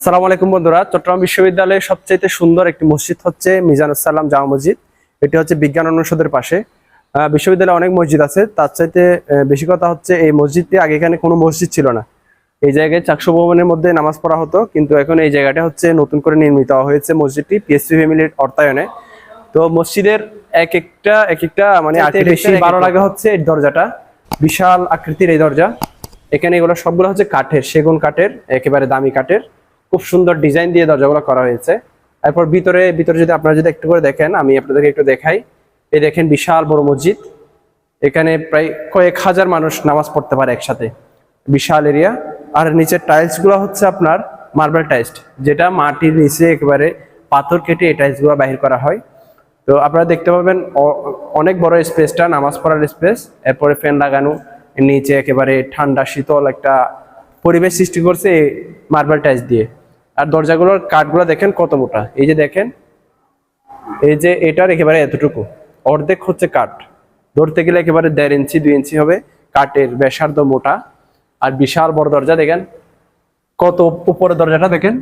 আসসালামু আলাইকুম বন্ধুরা চট্টগ্রাম বিশ্ববিদ্যালয়ের সবচেয়ে সুন্দর একটি মসজিদ হচ্ছে মিজানুসাল্লাম জামা মসজিদ। এটি হচ্ছে বিজ্ঞান অনুষদের পাশে। বিশ্ববিদ্যালয়ে অনেক মসজিদ আছে তার চাইতে বেশি কথা হচ্ছে এই মসজিদটি আগে এখানে কোনো মসজিদ ছিল না। এই জায়গায় চাকসু ভবনের মধ্যে নামাজ পড়া হতো কিন্তু এখন এই জায়গাটা হচ্ছে নতুন করে নির্মিত হয়েছে মসজিদটি পিএসপি ফ্যামিলির অর্থায়নে। তো মসজিদের এক একটা এক একটা মানে বেশি ভালো লাগে হচ্ছে এই দরজাটা। বিশাল আকৃতির এই দরজা। এখানে এগুলো সবগুলো হচ্ছে কাঠের সেগুন কাঠের একেবারে দামি কাঠের। খুব সুন্দর ডিজাইন দিয়ে দরজাগুলো করা হয়েছে। এরপর ভিতরে ভিতরে যদি আপনারা যদি একটু করে দেখেন, আমি আপনাদেরকে একটু দেখাই। এই দেখেন বিশাল বড় মসজিদ। এখানে প্রায় কয়েক হাজার মানুষ নামাজ পড়তে পারে একসাথে। বিশাল এরিয়া। আর নিচের টাইলসগুলো হচ্ছে আপনার মার্বেল টাইলস, যেটা মাটির নিচে একেবারে পাথর কেটে এই টাইলসগুলো বাহির করা হয়। তো আপনারা দেখতে পাবেন অনেক বড় স্পেসটা, নামাজ পড়ার স্পেস। এরপরে ফ্যান লাগানো, নিচে একেবারে ঠান্ডা, শীতল একটা পরিবেশ সৃষ্টি করছে এই মার্বেল টাইলস দিয়ে। আর দরজাগুলোর কাঠগুলো দেখেন কত মোটা। এই যে দেখেন, এই যে এটার একেবারে এতটুকু। অর্ধেক হচ্ছে কাঠ। ধরতে গেলে একেবারে দেড় ইঞ্চি, দুই ইঞ্চি হবে কাঠের বেসার্ধ মোটা। আর বিশাল বড় দরজা দেখেন, কত উপরে দরজাটা দেখেন।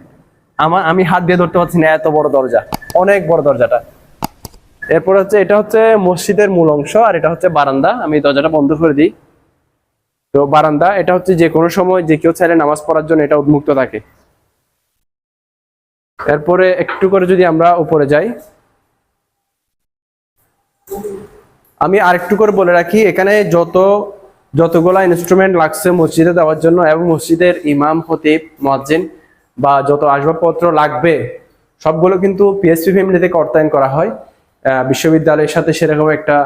আমার আমি হাত দিয়ে ধরতে পারছি না, এত বড় দরজা, অনেক বড় দরজাটা। এরপর হচ্ছে, এটা হচ্ছে মসজিদের মূল অংশ আর এটা হচ্ছে বারান্দা। আমি দরজাটা বন্ধ করে দিই। তো বারান্দা, এটা হচ্ছে যে কোনো সময় যে কেউ চাইলে নামাজ পড়ার জন্য এটা উন্মুক্ত থাকে। এরপরে একটু করে যদি আমরা উপরে যাই। আমি আরেকটু করে বলে রাখি, এখানে যত, যতগুলা ইনস্ট্রুমেন্ট লাগছে মসজিদে দেওয়ার জন্য এবং মসজিদের ইমাম, খতিব, মুয়াজ্জিন বা যত আসবাবপত্র লাগবে, সবগুলো কিন্তু পিএসপি ফ্যামিলি থেকে অর্থায়ন করা হয়। বিশ্ববিদ্যালয়ের সাথে সেরকম একটা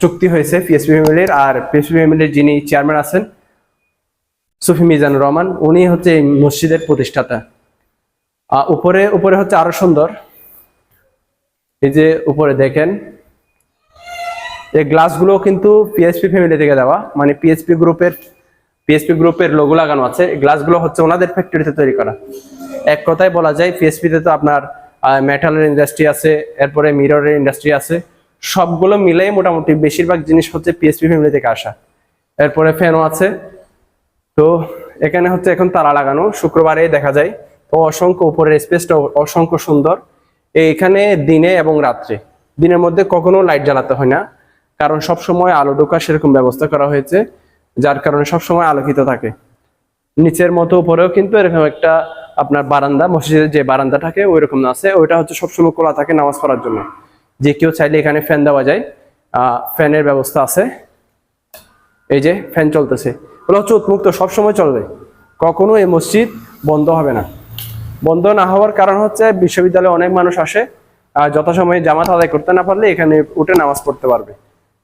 চুক্তি হয়েছে পিএসপি ফ্যামিলির আর পিএসপি ফ্যামিলির যিনি চেয়ারম্যান আছেন, সুফি মিজানুর রহমান, উনি হচ্ছে মসজিদের প্রতিষ্ঠাতা। উপরে উপরে হচ্ছে আরও সুন্দর। এই যে উপরে দেখেন, এই গ্লাসগুলো কিন্তু পিএসপি ফ্যামিলি থেকে দেওয়া মানে পিএসপি গ্রুপের পিএসপি গ্রুপের লোগো লাগানো আছে। গ্লাসগুলো হচ্ছে ওনাদের ফ্যাক্টরিতে তৈরি করা। এক কথায় বলা যায় পিএসপিতে তো আপনার মেটালের ইন্ডাস্ট্রি আছে, এরপরে মিররের ইন্ডাস্ট্রি আছে। সবগুলো মিলেই মোটামুটি বেশিরভাগ জিনিস হচ্ছে পিএসপি ফ্যামিলি থেকে আসা। এরপরে ফ্যানও আছে। তো এখানে হচ্ছে এখন তারা লাগানো। শুক্রবারে দেখা যায় তো অসংখ্য উপরের স্পেসটা অসংখ্য সুন্দর। এখানে দিনে এবং রাত্রে। দিনের মধ্যে কখনো লাইট জ্বালাতে হয় না, কারণ সব সময় আলো ঢোকার সেরকম ব্যবস্থা করা হয়েছে, যার কারণে সব সময় আলোকিত থাকে। নিচের মতো উপরেও কিন্তু এরকম একটা আপনার বারান্দা, মসজিদের যে বারান্দা থাকে ওই রকম আছে। ওইটা হচ্ছে সবসময় খোলা থাকে নামাজ পড়ার জন্য। যে কেউ চাইলে এখানে ফ্যান দেওয়া যায়। ফ্যানের ব্যবস্থা আছে। এই যে ফ্যান চলতেছে। ওগুলো হচ্ছে উন্মুক্ত সবসময় চলবে। কখনো এই মসজিদ বন্ধ হবে না। বন্ধ না হওয়ার কারণ হচ্ছে বিশ্ববিদ্যালয়ে অনেক মানুষ আসে যথাসময়ে জামাত আদায় করতে না পারলে এখানে উঠে নামাজ পড়তে পারবে।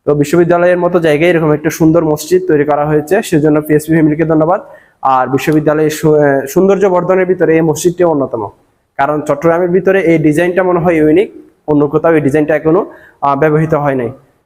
তো বিশ্ববিদ্যালয়ের মতো জায়গায় এরকম একটা সুন্দর মসজিদ তৈরি করা হয়েছে, সেজন্য পিএসপি ফ্যামিলিকে ধন্যবাদ। আর বিশ্ববিদ্যালয়ের সৌন্দর্য বর্ধনের ভিতরে এই মসজিদটি অন্যতম। কারণ চট্টগ্রামের ভিতরে এই ডিজাইনটা মনে হয় ইউনিক অন্য কোথাও এই ডিজাইনটা এখনও ব্যবহৃত হয় নাই।